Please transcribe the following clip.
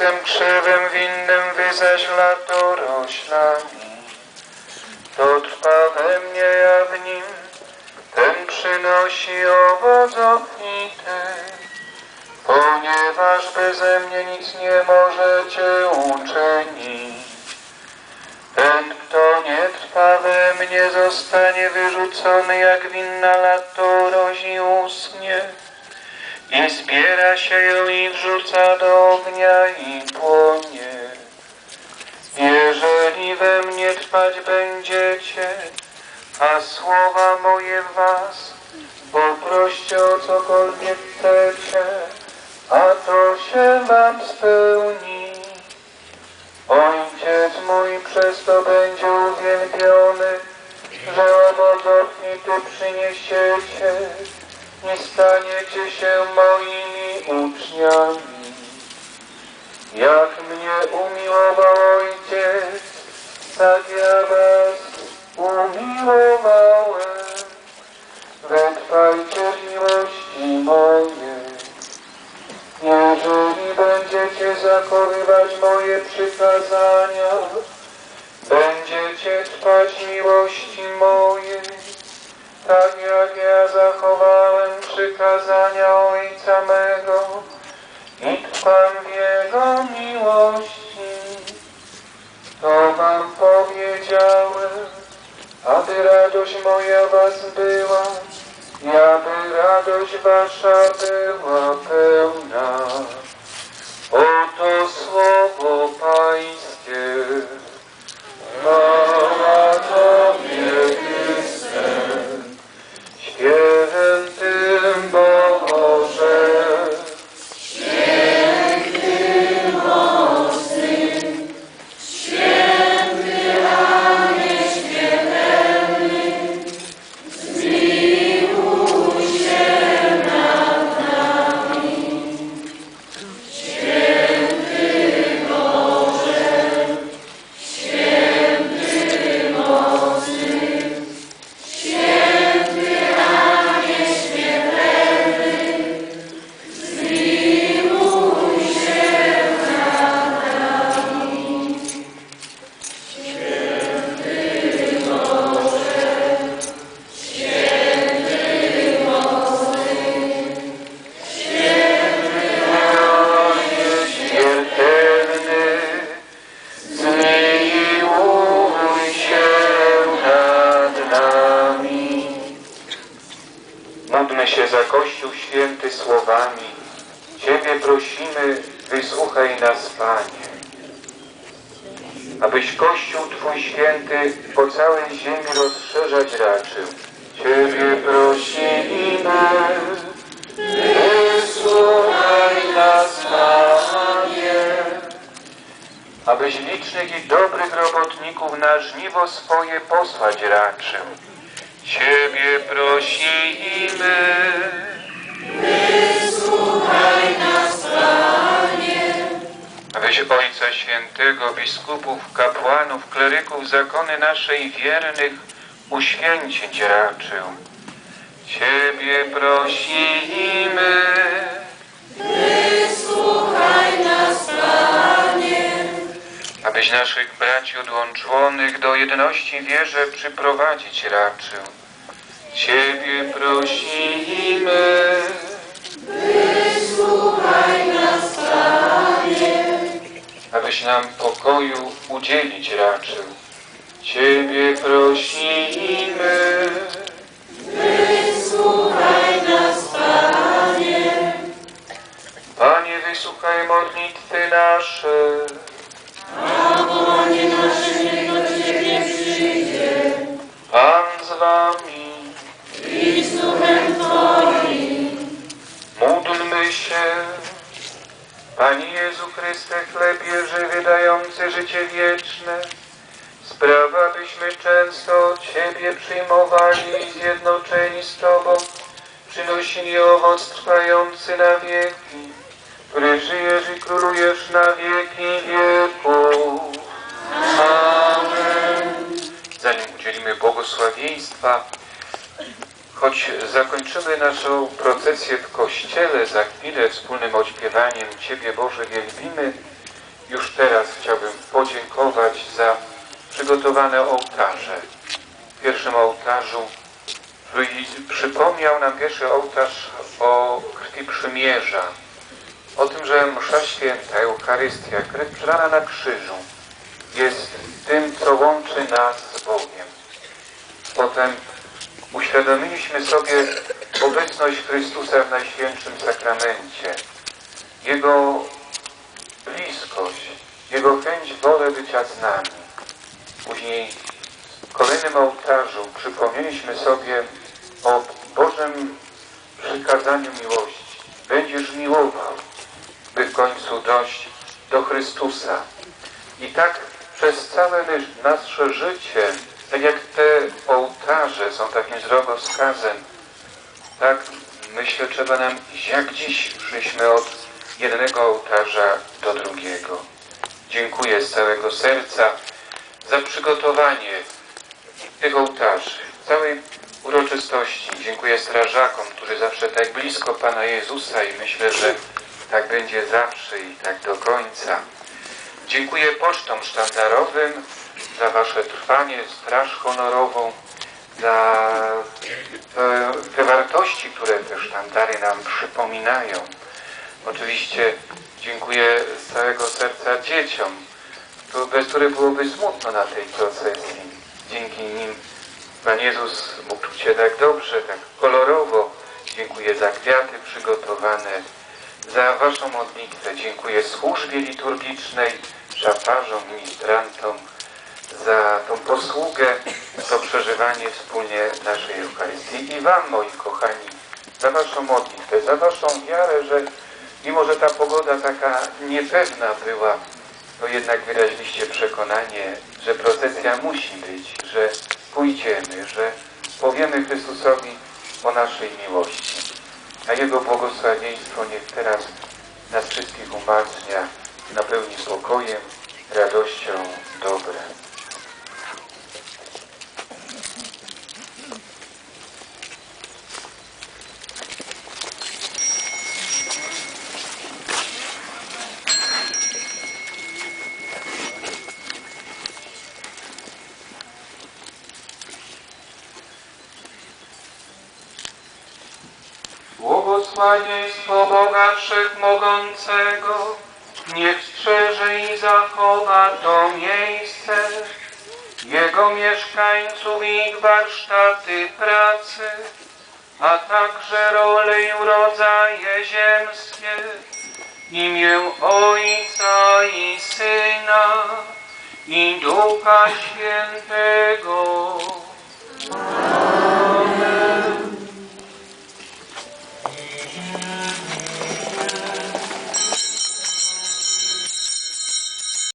jestem krzewem winnym, wy zaś latoroślami. To trwa we mnie, ja w nim, ten przynosi owoc obfity, ponieważ beze mnie nic nie możecie uczynić. Ten, kto nie trwa we mnie, zostanie wyrzucony jak winna latorość i uschnie. I zbiera się ją i wrzuca do ognia i płonie. Jeżeli we mnie trwać będziecie, a słowa moje w was, poproście o cokolwiek chcecie, a to się wam spełni. Ojciec mój przez to będzie uwielbiony, że owoc obfity przyniesiecie i staniecie się moimi uczniami. Jak mnie umiłował Ojciec, tak ja was przykazania Ojca mego i trwam w Jego miłości. To wam powiedziałem, aby radość moja was była i aby radość wasza była pełna. Prosimy, wysłuchaj nas, Panie. Abyś Kościół Twój Święty po całej ziemi rozszerzać raczył. Ciebie prosimy, wysłuchaj nas, Panie. Abyś licznych i dobrych robotników na żniwo swoje posłać raczył. Ciebie prosimy. Abyś Ojca Świętego, biskupów, kapłanów, kleryków, zakony naszej wiernych uświęcić raczył. Ciebie prosimy. Abyś naszych braci odłączonych do jedności wierze przyprowadzić raczył. Ciebie prosimy. Nam pokoju udzielić raczył. Ciebie prosimy. Panie, wysłuchaj modlitwy nasze. Pan przejrzysty chlebie żywy dający życie wieczne. Spraw, abyśmy często od Ciebie przyjmowali i zjednoczeni z Tobą przynosili owoc trwający na wieki, który żyjesz i królujesz na wieki wieków. Amen. Zanim udzielimy błogosławieństwa, Choć zakończymy naszą procesję w Kościele, za chwilę wspólnym odśpiewaniem Ciebie Boże wielbimy, już teraz chciałbym podziękować za przygotowane ołtarze. W pierwszym ołtarzu przypomniał nam pierwszy ołtarz o krwi przymierza, o tym, że msza święta, Eucharystia, krew przelana na krzyżu jest tym, co łączy nas z Bogiem. Potem uświadomiliśmy sobie obecność Chrystusa w Najświętszym Sakramencie, Jego bliskość, Jego chęć, wolę bycia z nami. Później w kolejnym ołtarzu przypomnieliśmy sobie o Bożym przykazaniu miłości. Będziesz miłował, by w końcu dojść do Chrystusa. I tak przez całe nasze życie, tak jak te ołtarze są takim drogowskazem, tak myślę trzeba nam jak dziś przyjśmy od jednego ołtarza do drugiego. Dziękuję z całego serca za przygotowanie tych ołtarzy, całej uroczystości. Dziękuję strażakom, którzy zawsze tak blisko Pana Jezusa i myślę, że tak będzie zawsze i tak do końca. Dziękuję pocztom sztandarowym za Wasze trwanie, straż honorową, za te, te wartości, które te sztandary nam przypominają. Oczywiście dziękuję z całego serca dzieciom, bez których byłoby smutno na tej procesji. Dzięki nim Pan Jezus mógł czuć się tak dobrze, tak kolorowo. Dziękuję za kwiaty przygotowane, za Waszą modlitwę. Dziękuję służbie liturgicznej, szafarzom, ministrantom za tą posługę, to przeżywanie wspólnie naszej Eucharystii i Wam, moi kochani, za Waszą modlitwę, za Waszą wiarę, że mimo, że ta pogoda taka niepewna była, to jednak wyraziliście przekonanie, że procesja musi być, że pójdziemy, że powiemy Chrystusowi o naszej miłości. A Jego błogosławieństwo niech teraz nas wszystkich umacnia, napełni spokojem, radością, dobrem. Błogosławieństwo Boga Wszechmogącego niech strzeże i zachowa to miejsce, Jego mieszkańców i ich warsztaty pracy, a także role i rodzaje ziemskie, imię Ojca i Syna i Ducha Świętego.